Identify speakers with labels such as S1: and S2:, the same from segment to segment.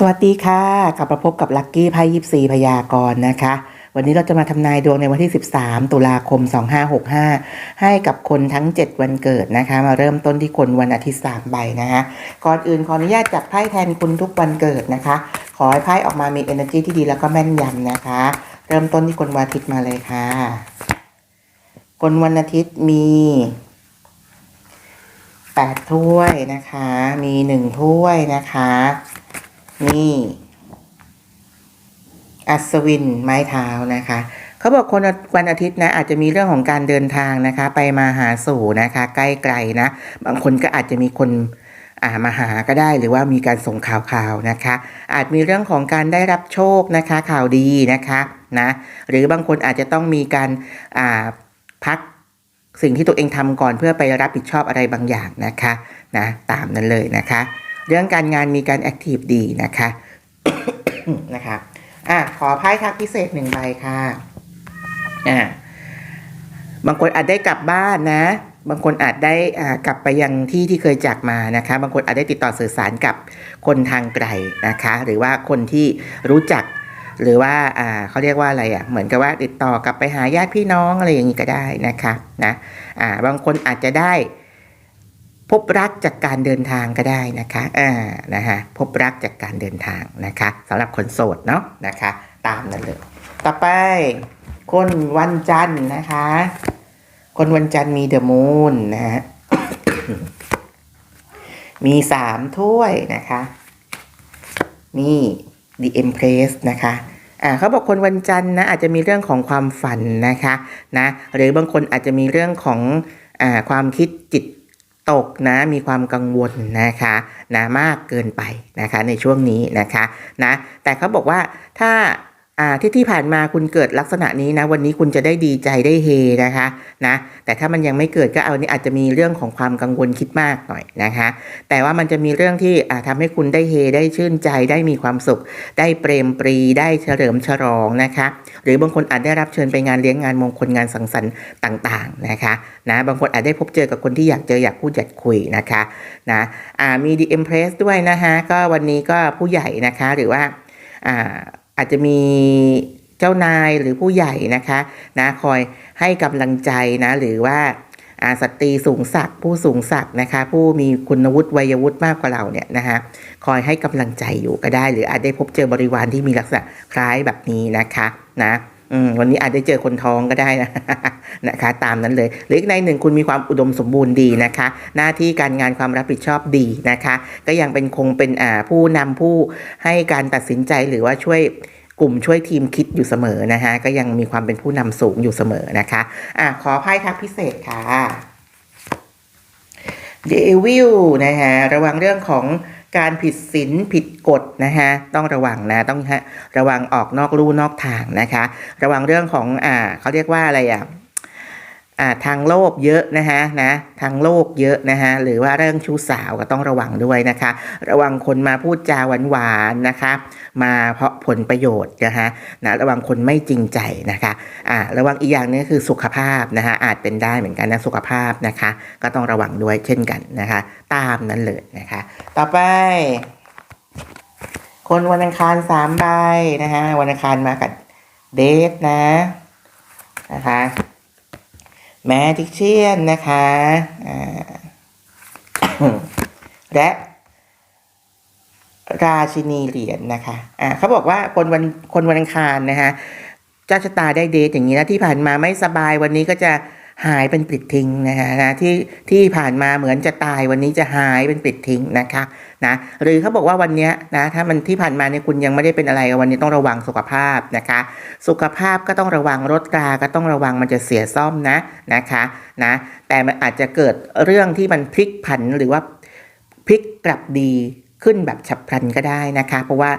S1: สวัสดีค่ะ กลับมาพบกับลัคกี้ไพ่ยิปซีพยากรณ์นะคะ วันนี้เราจะมาทำนายดวงในวันที่ 13 ตุลาคม 2565 ให้กับคนทั้ง 7 วันเกิดนะคะ มาเริ่มต้นที่คนวันอาทิตย์3ใบนะคะก่อนอื่นขออนุญาตจับไพ่แทนคุณทุกวันเกิดนะคะ ขอให้ไพ่ออกมามี energy ที่ดีแล้วก็แม่นยำนะคะ เริ่มต้นที่คนวันอาทิตย์มาเลยค่ะ คนวันอาทิตย์มี8ถ้วยนะคะ มี 1 ถ้วยนะคะ นี่ อัศวินไม้เท้านะคะเขาบอกคนวันอาทิตย์นะอาจจะมีเรื่องของการเดินทางนะคะ ไปมาหาสู่นะคะ ใกล้ไกลนะบางคนก็อาจจะมีคนอ่ามาหาก็ได้หรือว่ามีการส่งข่าวข่าวนะคะ อาจมีเรื่องของการได้รับโชคนะคะ ข่าวดีนะคะนะหรือบางคนอาจจะต้องมีการอ่าพักสิ่งที่ตัวเองทำก่อนเพื่อไปรับผิดชอบอะไรบางอย่างนะคะนะตามนั้นเลยนะคะ เรื่องการงานมีการแอคทีฟดีนะคะนะคะอะขอไพ่ทักพิเศษหนึ่งใบค่ะอะบางคนอาจได้กลับบ้านนะ บางคนอาจได้อ่ากลับไปยังที่ที่เคยจากมานะคะ บางคนอาจได้ติดต่อสื่อสารกับคนทางไกลนะคะ หรือว่าคนที่รู้จัก หรือว่าอ่าเขาเรียกว่าอะไรอะ เหมือนกับว่าติดต่อกลับไปหาญาติพี่น้องอะไรอย่างนี้ก็ได้นะคะนะอ่าบางคนอาจจะได้ พบรักจากการเดินทางก็ได้นะคะอ่านะฮะพบรักจากการเดินทางนะคะสำหรับคนโสดเนาะนะคะ ตามนั้นเลย ต่อไป คนวันจันทร์นะคะ คนวันจันทร์มีเดอะมูนนะฮะมีสามถ้วยนะคะ นี่ The Empress นะคะอ่าเขาบอกคนวันจันทร์นะอาจจะมีเรื่องของความฝันนะคะนะหรือบางคนอาจจะมีเรื่องของอ่าความคิดจิต ตกนะมีความกังวลนะคะนะมากเกินไปนะคะในช่วงนี้นะคะนะแต่เขาบอกว่าถ้า อ่าที่ที่ผ่านมาคุณเกิดลักษณะนี้นะ วันนี้คุณจะได้ดีใจได้เฮนะคะนะแต่ถ้ามันยังไม่เกิดก็เอานี้อาจจะมีเรื่องของความกังวลคิดมากหน่อยนะคะ แต่ว่ามันจะมีเรื่องที่อ่าทำให้คุณได้เฮได้ชื่นใจได้มีความสุข ได้เปรมปรีได้เฉลิมฉลองนะคะ หรือบางคนอาจได้รับเชิญไปงานเลี้ยงงานมงคลงานสังสรรค์ต่างๆนะคะนะบางคนอาจได้พบเจอกับคนที่อยากเจออยากพูดอยากคุยนะคะนะอ่ามีดีเอ็มเพรสด้วยนะคะก็วันนี้ก็ผู้ใหญ่นะคะหรือว่าอ่า อาจจะมีเจ้านายหรือผู้ใหญ่นะคะนะคอยให้กำลังใจนะหรือว่าอาสตรีสูงศักดิ์ผู้สูงศักดิ์นะคะ ผู้มีคุณวุฒิวัยวุฒิมากกว่าเราเนี่ยนะคะคอยให้กำลังใจอยู่ก็ได้ หรืออาจได้พบเจอบริวารที่มีลักษณะคล้ายแบบนี้นะคะนะ วันนี้อาจได้เจอคนท้องก็ได้นะนะคะ ตามนั้นเลยหรืออีกในหนึ่งคุณมีความอุดมสมบูรณ์ดีนะคะ หน้าที่การงานความรับผิดชอบดีนะคะ ก็ยังเป็นคงเป็นผู้นำผู้ให้การตัดสินใจหรือว่าช่วยกลุ่มช่วยทีมคิดอยู่เสมอนะคะก็ยังมีความเป็นผู้นำสูงอยู่เสมอนะคะอะขอไพ่ทักพิเศษค่ะเดวิลนะฮะระวังเรื่องของ การผิดศีลผิดกฎนะฮะต้องระวังนะต้องฮะระวังออกนอกลู่นอกทางนะคะ ระวังเรื่องของอ่าเขาเรียกว่าอะไรอะอ่า ทางโลกเยอะนะฮะนะทางโลกเยอะนะฮะหรือว่าเรื่องชู้สาวก็ต้องระวังด้วยนะคะ ระวังคนมาพูดจาหวานๆนะคะ มาเพราะผลประโยชน์นะฮะนะระวังคนไม่จริงใจนะคะอ่าระวังอีกอย่างนึงคือสุขภาพนะคะอาจเป็นได้เหมือนกันนะสุขภาพนะคะ ก็ต้องระวังด้วยเช่นกันนะคะ ตามนั้นเลยนะคะ ต่อไปคนวันอังคารสามใบนะฮะวันอังคารมากับเดทนะนะคะ แมจิกเชียนนะคะอ่าและราชินีเหรียญนะคะอ่าเขาบอกว่าคนวันคนวันอังคารนะคะเจ้าชะตาได้เดทอย่างนี้นะที่ผ่านมาไม่สบายวันนี้ก็จะ หายเป็นปิดทิ้งนะคะนะที่ที่ผ่านมาเหมือนจะตายวันนี้จะหายเป็นปิดทิ้งนะคะนะหรือเขาบอกว่าวันนี้นะถ้ามันที่ผ่านมาเนี่ยคุณยังไม่ได้เป็นอะไรวันนี้ต้องระวังสุขภาพนะคะ สุขภาพก็ต้องระวังรถราก็ต้องระวังมันจะเสียซ่อมนะนะคะนะแต่มันอาจจะเกิดเรื่องที่มันพลิกผันหรือว่าพลิกกลับดีขึ้นแบบฉับพลันก็ได้นะคะ เพราะว่า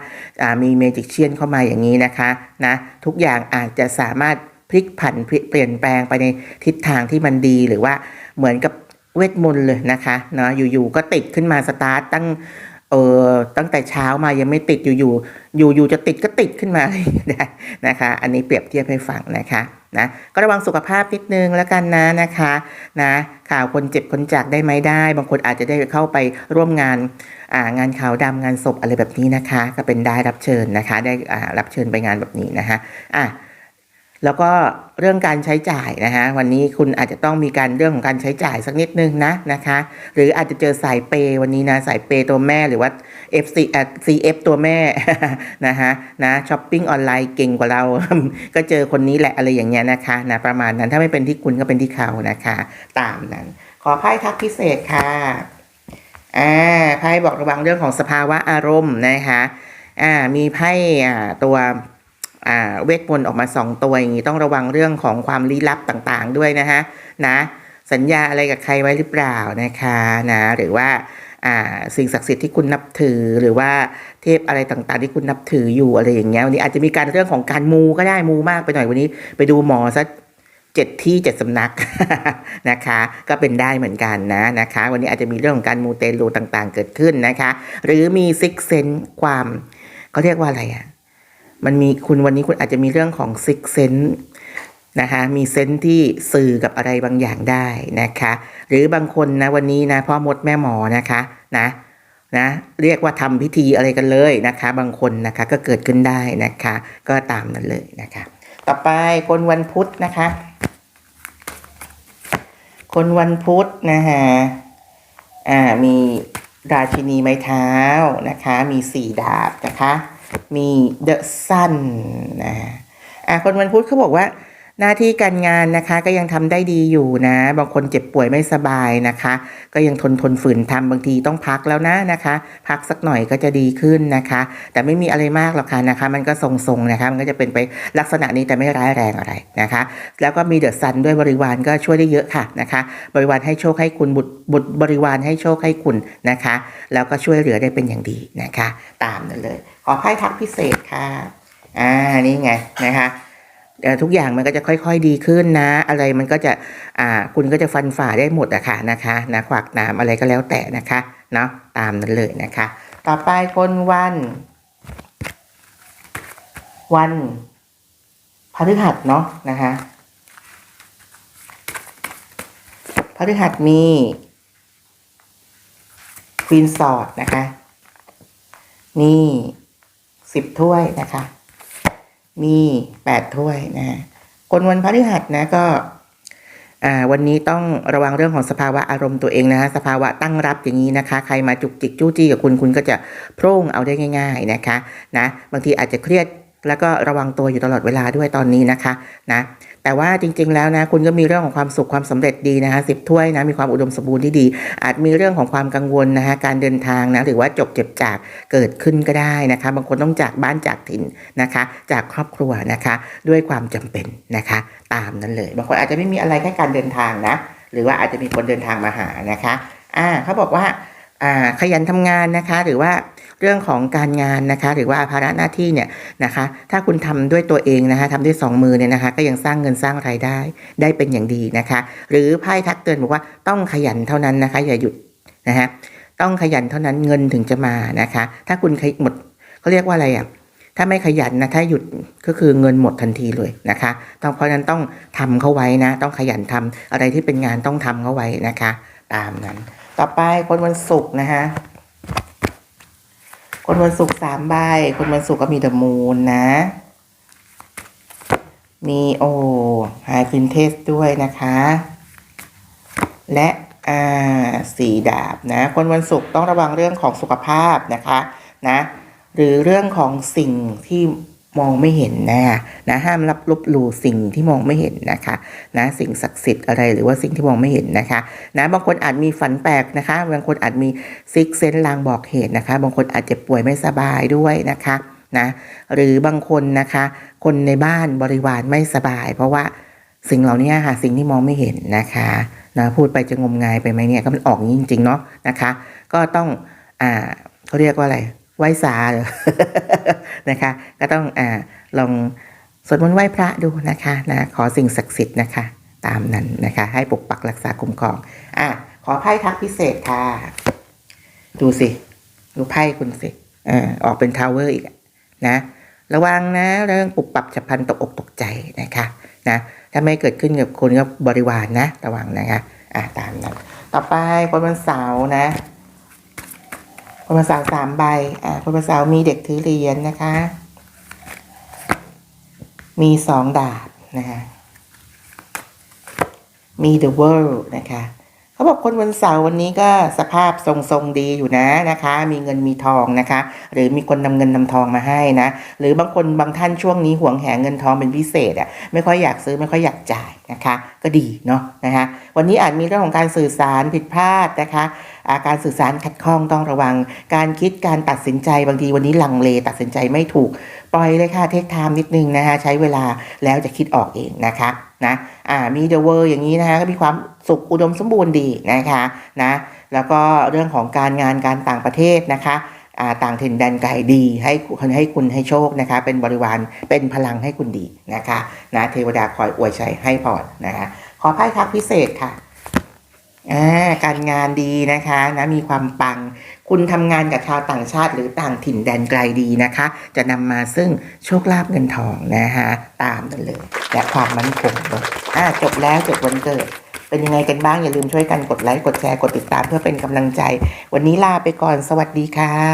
S1: อ่ามีเมจิกเชียนเข้ามาอย่างนี้นะคะนะทุกอย่างอาจจะสามารถ พลิกผันเปลี่ยนแปลงไปในทิศทางที่มันดีหรือว่าเหมือนกับเวทมนต์เลยนะคะเนาะอยู่ๆก็ติดขึ้นมาสตาร์ตตั้งเออตั้งแต่เช้ามายังไม่ติดอยู่ๆอยู่ๆจะติดก็ติดขึ้นมาเลยนะคะ อันนี้เปรียบเทียบให้ฟังนะคะนะก็ระวังสุขภาพนิดนึงแล้วกันนะนะคะนะข่าวคนเจ็บคนจากได้ไหมได้ บางคนอาจจะได้เข้าไปร่วมงานอ่างานข่าวดำงานศพอะไรแบบนี้นะคะ ก็เป็นได้รับเชิญนะคะ ได้อ่ารับเชิญไปงานแบบนี้นะคะอะ แล้วก็เรื่องการใช้จ่ายนะคะวันนี้คุณอาจจะต้องมีการเรื่องของการใช้จ่ายสักนิดนึงนะนะคะ หรืออาจจะเจอสายเปย์วันนี้นะสายเปย์ตัวแม่หรือว่า FC อะ CF ตัวแม่นะคะนะช้อปปิ้งออนไลน์เก่งกว่าเรา ก็เจอคนนี้แหละอะไรอย่างเงี้ยนะคะนะประมาณนั้นถ้าไม่เป็นที่คุณก็เป็นที่เขานะคะ ตามนั้น ขอไพ่ทักพิเศษค่ะอ่าไพ่บอกระวังเรื่องของสภาวะอารมณ์นะคะอ่ามีไพ่อ่าตัว เวทมนต์ออกมาสองตัวอย่างนี้ต้องระวังเรื่องของความลี้ลับต่างๆด้วยนะฮะนะสัญญาอะไรกับใครไว้หรือเปล่านะคะนะหรือว่าอ่าสิ่งศักดิ์สิทธิ์ที่คุณนับถือหรือว่าเทพอะไรต่างๆ ที่คุณนับถืออยู่อะไรอย่างเงี้ยวันนี้อาจจะมีการเรื่องของการมูก็ได้มูมากไปหน่อยวันนี้ ไปดูหมอซะเจ็ดที่เจ็ดสำนักนะคะ ก็เป็นได้เหมือนกันนะนะคะ วันนี้อาจจะมีเรื่องของการมูเตลูต่างๆ เกิดขึ้นนะคะ หรือมีซิกเซนความเขาเรียกว่าอะไรอะ มันมีคุณวันนี้คุณอาจจะมีเรื่องของซิกเซนนะคะมีเซนที่สื่อกับอะไรบางอย่างได้นะคะ หรือบางคนนะวันนี้นะพ่อมดแม่หมอนะคะนะนะเรียกว่าทำพิธีอะไรกันเลยนะคะ บางคนนะคะก็เกิดขึ้นได้นะคะ ก็ตามนั้นเลยนะคะ ต่อไปคนวันพุธนะคะ คนวันพุธนะคะอ่ามีราชินีไม้เท้านะคะ มีสี่ดาบนะคะ มีเดอะซันนะอะคนวันพุธเขาบอกว่า หน้าที่การงานนะคะก็ยังทำได้ดีอยู่นะ บางคนเจ็บป่วยไม่สบายนะคะ ก็ยังทนทนฝืนทำบางทีต้องพักแล้วนะนะคะ พักสักหน่อยก็จะดีขึ้นนะคะ แต่ไม่มีอะไรมากหรอกค่ะนะคะ มันก็ทรงๆนะคะมันก็จะเป็นไปลักษณะนี้แต่ไม่ร้ายแรงอะไรนะคะ แล้วก็มีเดอะซันด้วยบริวารก็ช่วยได้เยอะค่ะนะคะ บริวารให้โชคให้คุณบุตรบุตรบริวารให้โชคให้คุณนะคะ แล้วก็ช่วยเหลือได้เป็นอย่างดีนะคะ ตามนั้นเลย ขอไพ่ทักพิเศษค่ะอ่านี่ไงนะคะ ทุกอย่างมันก็จะค่อยๆดีขึ้นนะ อะไรมันก็จะอ่าคุณก็จะฟันฝ่าได้หมดอะค่ะนะคะนะขวากน้ำอะไรก็แล้วแต่นะคะเนาะตามนั้นเลยนะคะ ต่อไปคนวัน วันพฤหัสเนาะนะคะพฤหัสมีควีนสอดนะคะ นี่สิบถ้วยนะคะ มีแปดถ้วยนะฮะคนวันพฤหัสนะก็อ่าวันนี้ต้องระวังเรื่องของสภาวะอารมณ์ตัวเองนะฮะสภาวะตั้งรับอย่างนี้นะคะ ใครมาจุกจิกจู้จี้กับคุณคุณก็จะโพร่งเอาได้ง่าย ๆนะคะนะบางทีอาจจะเครียดแล้วก็ระวังตัวอยู่ตลอดเวลาด้วยตอนนี้นะคะนะ แต่ว่าจริง ๆ แล้วนะคุณก็มีเรื่องของความสุขความสำเร็จดีนะคะสิบถ้วยนะมีความอุดมสมบูรณ์ที่ดี อาจมีเรื่องของความกังวลนะคะการเดินทางนะหรือว่าจบเจ็บจากเกิดขึ้นก็ได้นะคะ บางคนต้องจากบ้านจากถิ่นนะคะ จากครอบครัวนะคะ ด้วยความจำเป็นนะคะ ตามนั้นเลย บางคนอาจจะไม่มีอะไรแค่การเดินทางนะ หรือว่าอาจจะมีคนเดินทางมาหานะคะอ่าเขาบอกว่า ขยันทำงานนะคะ หรือว่าเรื่องของการงานนะคะ หรือว่าภาระหน้าที่เนี่ยนะคะ ถ้าคุณทำด้วยตัวเองนะคะทำด้วยสองมือเนี่ยนะคะ ก็ยังสร้างเงินสร้างรายได้ ได้เป็นอย่างดีนะคะ หรือไพ่ทักเตือนบอกว่าต้องขยันเท่านั้นนะคะ อย่าหยุดนะฮะต้องขยันเท่านั้นเงินถึงจะมานะคะ ถ้าคุณขยหมดเขาเรียกว่าอะไรอะถ้าไม่ขยันนะถ้าหยุดก็คือเงินหมดทันทีเลยนะคะต้องเพราะนั้นต้องทำเข้าไว้นะ ต้องขยันทำอะไรที่เป็นงานต้องทำเข้าไว้นะคะ ตามนั้น ต่อไปคนวันศุกร์นะคะคนวันศุกร์สามใบ คนวันศุกร์ก็มีเดอะมูนนะ มีโอไฮฟินเทสด้วยนะคะ และอ่าสีดาบนะ คนวันศุกร์ต้องระวังเรื่องของสุขภาพนะคะนะ หรือเรื่องของสิ่งที่ มองไม่เห็นนะนะห้ามรับลบหลู่สิ่งที่มองไม่เห็นนะคะนะสิ่งศักดิ์สิทธิ์อะไรหรือว่าสิ่งที่มองไม่เห็นนะคะนะบางคนอาจมีฝันแปลกนะคะ บางคนอาจมีซิกเซนลางบอกเหตุนะคะ บางคนอาจจะป่วยไม่สบายด้วยนะคะนะหรือบางคนนะคะ คนในบ้านบริวารไม่สบาย เพราะว่าสิ่งเหล่านี้ค่ะสิ่งที่มองไม่เห็นนะคะนะพูดไปจะงมงายไปไหมเนี่ยก็มันออกงี้จริงๆเนาะนะคะ ก็ต้องอ่าเขาเรียกว่าอะไร ไหว้สาหรอนะคะ ก็ต้องอ่าลองสวดมนต์ไหว้พระดูนะคะนะขอสิ่งศักดิ์สิทธิ์นะคะ ตามนั้นนะคะ ให้ปกปักรักษาคุ้มครองอะขอไพ่ทักพิเศษค่ะ ดูสิดูไพ่คุณสิเออออกเป็นทาวเวอร์อีกนะ ระวังนะเรื่องปุบปับฉับพลันตกอกตกใจนะคะนะถ้าไม่เกิดขึ้นกับคุณก็บริวารนะ ระวังนะคะอะตามนั้นต่อไปคนวันเสาร์นะ คนวันเสาร์สามใบอะคนวันเสาร์มีเด็กถือเหรียญนะคะ มีสองดาบนะคะมี the world นะคะเขาบอกคนวันเสาร์วันนี้ก็สภาพทรงๆดีอยู่นะนะคะ มีเงินมีทองนะคะ หรือมีคนนำเงินนำทองมาให้นะ หรือบางคนบางท่านช่วงนี้หวงแหนเงินทองเป็นพิเศษอะ่ะไม่ค่อยอยากซื้อไม่ค่อยอยากจ่ายนะคะ ก็ดีเนาะนะคะ วันนี้อาจมีเรื่องของการสื่อสารผิดพลาดนะคะ อาการสื่อสารขัดข้องต้องระวัง การคิดการตัดสินใจบางทีวันนี้ลังเลตัดสินใจไม่ถูก ปล่อยเลยค่ะเทคไทม์นิดนึงนะคะใช้เวลาแล้วจะคิดออกเองนะคะนะอ่ามีเดอะเวอร์อย่างนี้นะคะก็มีความสุขอุดมสมบูรณ์ดีนะคะนะแล้วก็เรื่องของการงานการต่างประเทศนะคะอ่าต่างถิ่นแดนไกลดีให้คุณให้คุณให้โชคนะคะ เป็นบริวารเป็นพลังให้คุณดีนะคะนะเทวดาคอยอวยชัยให้พรนะคะขอไพ่ทักพิเศษค่ะ อ่าการงานดีนะคะนะมีความปัง คุณทำงานกับชาวต่างชาติหรือต่างถิ่นแดนไกลดีนะคะ จะนำมาซึ่งโชคลาภเงินทองนะคะตามนั่นเลย และความมั่นคงเนอะอ่าจบแล้วจบวันเกิด เป็นยังไงกันบ้างอย่าลืมช่วยกันกดไลค์กดแชร์กดติดตามเพื่อเป็นกำลังใจ วันนี้ลาไปก่อนสวัสดีค่ะ